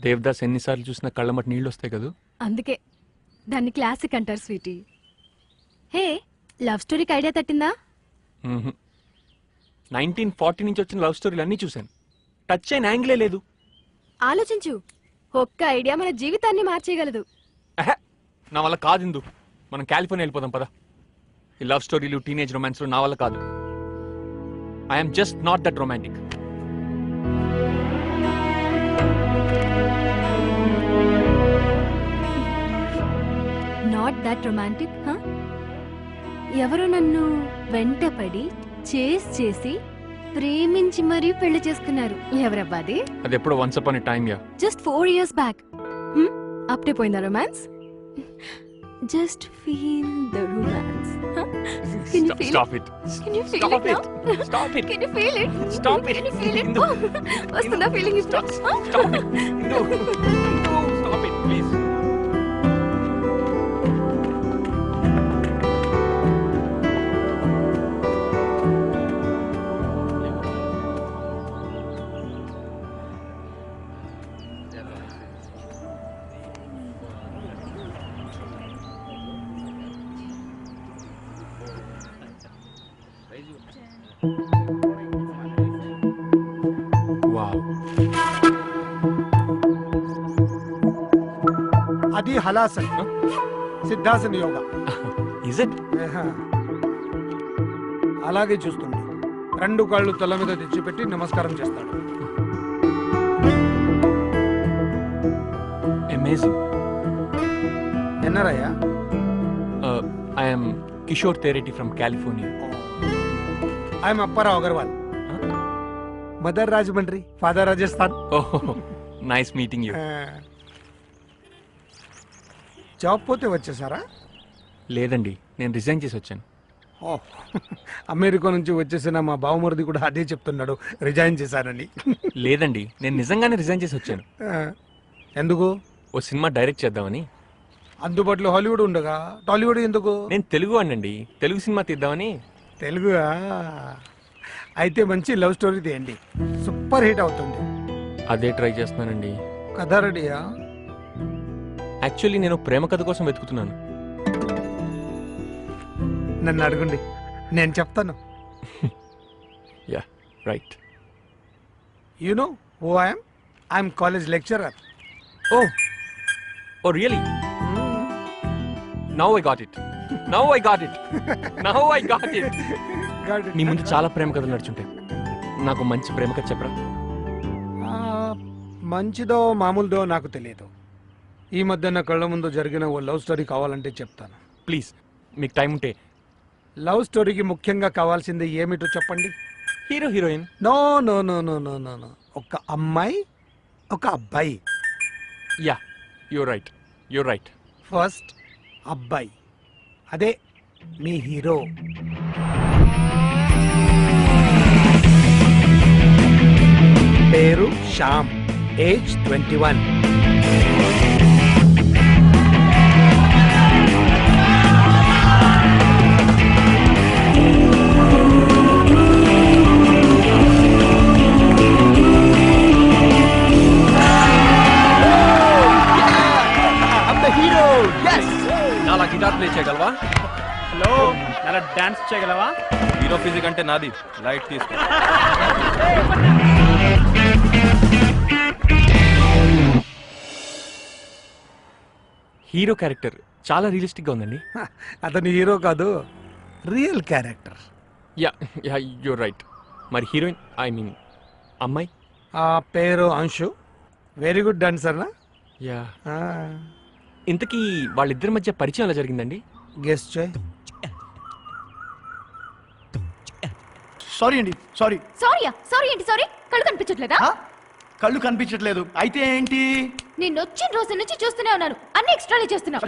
దేవదాస్ ఎన్నిసార్లు చూసినా కళ్ళమటి నీళ్ళు వస్తాయి కదా? అందుకే. దాన్ని క్లాసిక్ అంటారు స్వీటీ. హే లవ్ స్టోరీకి ఐడియా తట్టిందా? నైన్టీన్ ఫార్టీ నుంచి వచ్చిన లవ్ స్టోరీలు అన్నీ చూశాను. టచ్ అయిన యాంగిలే లేదు. ఆలోచించు. ఒక్క ఐడియా మన జీవితాన్ని మార్చేయగలదు. అహే, నా వల్ల కాదు ఇందు. మనం కాలిఫోర్నియా వెళ్ళిపోదాం పదా. ఈ లవ్ స్టోరీలు టీనేజ్ రొమాన్స్లు నా వల్ల కాదు. I'm just not that romantic that romantic ఎవరు నన్ను వెంటపడి చేస్ చేసి ప్రేమించి మరీ పెళ్ళి చేసుకున్నారు. ఎవరబ్బా అది? అది ఎప్పుడో once upon time ya just four years back అప్పుడే పోయిందా romance just feel the romance can you feel stop it can you feel stop it it stop it can you feel it Stop it. Can you feel it. వస్తుందా feeling ఇప్పుడు stop it Indu stop it please అది halasan. సిద్ధాసన్ yoga. Is it. అలాగే చూస్తుండు. రెండు కాళ్ళు తల మీద తెచ్చిపెట్టి నమస్కారం చేస్తాడు. Amazing ఎన్నరయ్యా? I'm Kishore Reddy from California I'm Apparao Agarwal. Mother Rajahmundry father Rajasthan. ఓహో నైస్ మీటింగ్ యూ. జాబ్ పోతే వచ్చేసారా? లేదండి నేను రిజైన్ చేసి వచ్చాను. అమెరికా నుంచి వచ్చేసిన మా బావమరిది కూడా అదే చెప్తున్నాడు రిజైన్ చేశానని. లేదండి నేను నిజంగానే రిజైన్ చేసి వచ్చాను. ఎందుకు? ఓ సినిమా డైరెక్ట్ చేద్దామని. అందుబాటులో హాలీవుడ్ ఉండగా టాలీవుడ్ ఎందుకు? నేను తెలుగు అండి తెలుగు సినిమా తీద్దామని. తెలుగు అయితే మంచి లవ్ స్టోరీ తీయండి. సూపర్ హిట్ అవుతుంది. అదే ట్రై చేస్తున్నానండి. కథ రెడీయా? యాక్చువల్లీ నేను ప్రేమ కథ కోసం వెతుకుతున్నాను. నన్ను అడగండి. నేను చెప్తాను. Ya right you know who I'm I'm college lecturer oh oh really now I got it now I got it now I got it నీ ముందు చాలా ప్రేమ కథలు నడుచుంటాయి నాకు మంచి ప్రేమ కథ చెప్పరా? మంచిదో మామూలుదో నాకు తెలియదు ఈ మధ్య నా కళ్ళ ముందు జరిగిన ఓ లవ్ స్టోరీ కావాలంటే చెప్తాను. ప్లీజ్ మీకు టైం ఉంటే. లవ్ స్టోరీకి ముఖ్యంగా కావాల్సింది ఏమిటో చెప్పండి. Hero heroine? No no no no no no no. ఒక అమ్మాయి ఒక అబ్బాయి. Ya you right you right. First అబ్బాయి. అదే మీ హీరో. పేరు Shyam age twenty one. Play చేయగలవా? హలో. అలా డాన్స్ చేయగలవా? హీరో ఫిజిక్ అంటే నాది. లైట్ తీసుకో. హీరో క్యారెక్టర్ చాలా రియలిస్టిక్గా ఉందండి అతని హీరో కాదు real character. Ya ya you right. మరి హీరోయిన్ ఐ మీన్ అమ్మాయి? ఆ పేరు అంశు. వెరీ గుడ్ డాన్సర్నా? యా. ఇంతకీ వాళ్ళిద్దరి మధ్య పరిచయం ఎలా జరిగిందండి? గెస్ట్ చేయి సారీ అండి సారీ సారీయా సారీ ఏంటి సారీ కళ్ళు కనిపించట్లేదా? కళ్ళు కనిపించట్లేదు. అయితే ఏంటి? నేను వచ్చిన రోజు నుంచి చూస్తూనే ఉన్నాను. అన్ని ఎక్స్ట్రాలే చేస్తున్నావు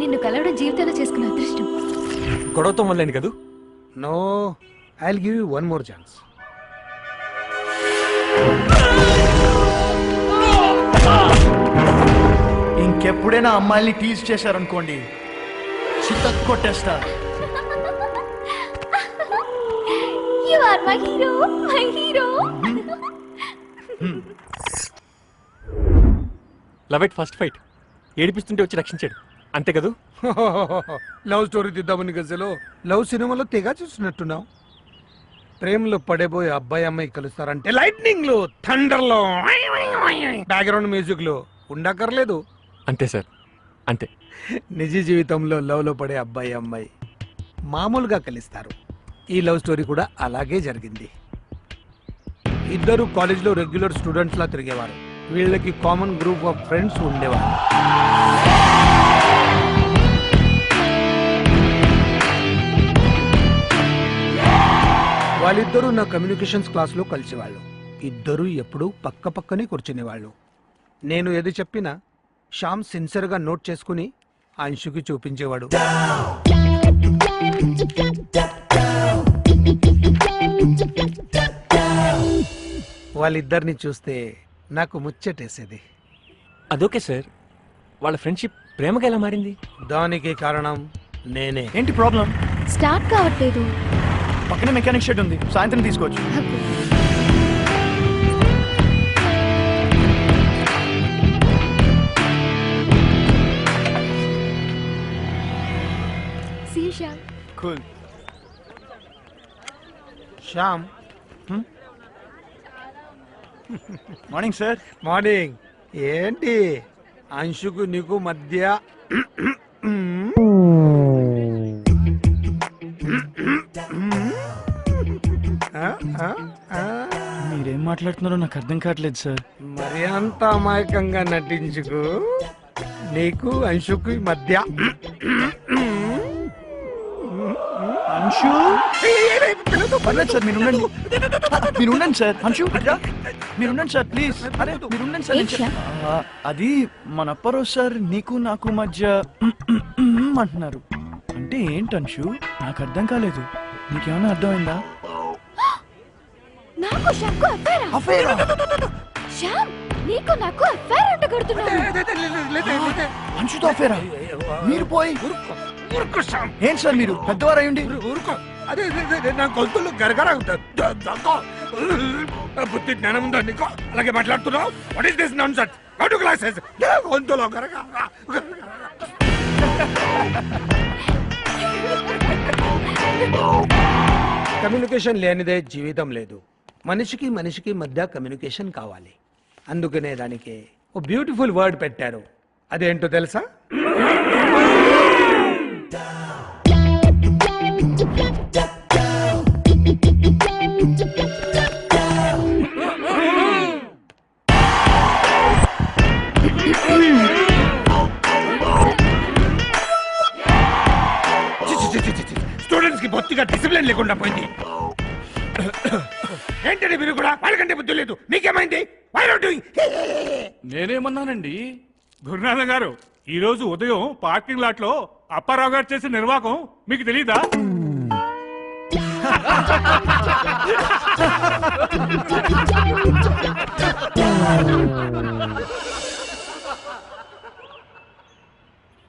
నిన్ను కలవడం జీవితంలో చేసుకున్న అదృష్టం. గొడవతో మొదలైంది కదూ? No I give you one more chance ఇంకెప్పుడైనా అమ్మాయిని టీజ్ చేశారనుకోండి చితక్ కొట్టేస్తా. You are my hero my hero love it first fight ఏడిపిస్తుంటే వచ్చి రక్షించాడు. అంతే కదూ? లవ్ స్టోరీ తీద్దామని గజలో లవ్ సినిమాలో తెగ చూసినట్టున్నావు ప్రేమలో పడేపోయే అబ్బాయి అమ్మాయి కలుస్తారంటే లైట్నింగ్లో థండర్లో బ్యాక్గ్రౌండ్ మ్యూజిక్లో ఉండక్కర్లేదు. అంతే సార్. అంతే. నిజ జీవితంలో లవ్లో పడే అబ్బాయి అమ్మాయి మామూలుగా కలుస్తారు. ఈ లవ్ స్టోరీ కూడా అలాగే జరిగింది. ఇద్దరు కాలేజ్లో రెగ్యులర్ స్టూడెంట్స్ లా తిరిగేవారు. వీళ్ళకి కామన్ గ్రూప్ ఆఫ్ ఫ్రెండ్స్ ఉండేవారు. వాళ్ళిద్దరూ నా కమ్యూనికేషన్స్ క్లాస్లో కలిసేవాళ్ళు. ఇద్దరూ ఎప్పుడూ పక్క పక్కనే కూర్చునేవాళ్ళు. నేను ఏది చెప్పినా శ్యామ్ సిన్సియర్గా నోట్ చేసుకుని అంశుకి చూపించేవాడు. వాళ్ళిద్దరిని చూస్తే నాకు ముచ్చటేసేది. అదోకే సార్. వాళ్ళ ఫ్రెండ్షిప్ ప్రేమగా ఎలా మారింది? దానికి కారణం నేనే. ఏంటి ప్రాబ్లం స్టార్ట్ కావట్లేదు. పక్కనే మెకానిక్ షెడ్ ఉంది. సాయంత్రం తీసుకోవచ్చు. శ్యామ్ మార్నింగ్ సార్ మార్నింగ్ ఏంటి అంశుకు నీకు మధ్య మీరేం మాట్లాడుతున్నారో నాకు అర్థం కావట్లేదు సార్. మరి అంత అమాయకంగా నటించుకు నీకు అంశుకు మధ్య అంశు? పర్లేదు సార్ మీరు ఉండండి మీరు ఉండండి సార్. అంశు ఇట్రా. మీరు ఉండండి సార్ ప్లీజ్. అరే మీరు ఉండండి సార్? ఆ, అది మన అప్పరో సార్ నీకు నాకు మధ్య అంటున్నారు. అంటే ఏంటి అంశు? నాకు అర్థం కాలేదు. నీకేమైనా అర్థమైందా? నాకు శ్యామ్కు అఫైరా? అఫేరా? శ్యామ్ నీకు నాకు అఫైర్ అంట కడుతున్నాడు అంశుతో అఫేరా? మీరు పోయి ఊరుకో శ్యామ్. ఏంటి సార్ మీరు? పెద్దవారు అయ్యండి ఊరు- ఊరుకో. అదే నా గొంతులు గరగర బుద్ధి జ్ఞానం ఉందా నీకు? అలాగే మాట్లాడుతున్నావు? What is this nonsense go to classes గొంతులో గరగర. కమ్యూనికేషన్ లేనిదే జీవితం లేదు. మనిషికి మనిషికి మధ్య కమ్యూనికేషన్ కావాలి. అందుకనే దానికి ఓ బ్యూటిఫుల్ వర్డ్ పెట్టారు. అదేంటో తెలుసా? స్టూడెంట్స్కి బొత్తిగా డిసిప్లిన్ లేకుండా పోయింది. ఏంటండి మీరు కూడా వాళ్ళకంటే బుద్ధి లేదు? మీకేమైంది? నేనేమన్నానండి? గురునాథ గారు ఈ రోజు ఉదయం పార్కింగ్ లాట్లో అప్పారావు గారు చేసిన నిర్వాహకం మీకు తెలీదా?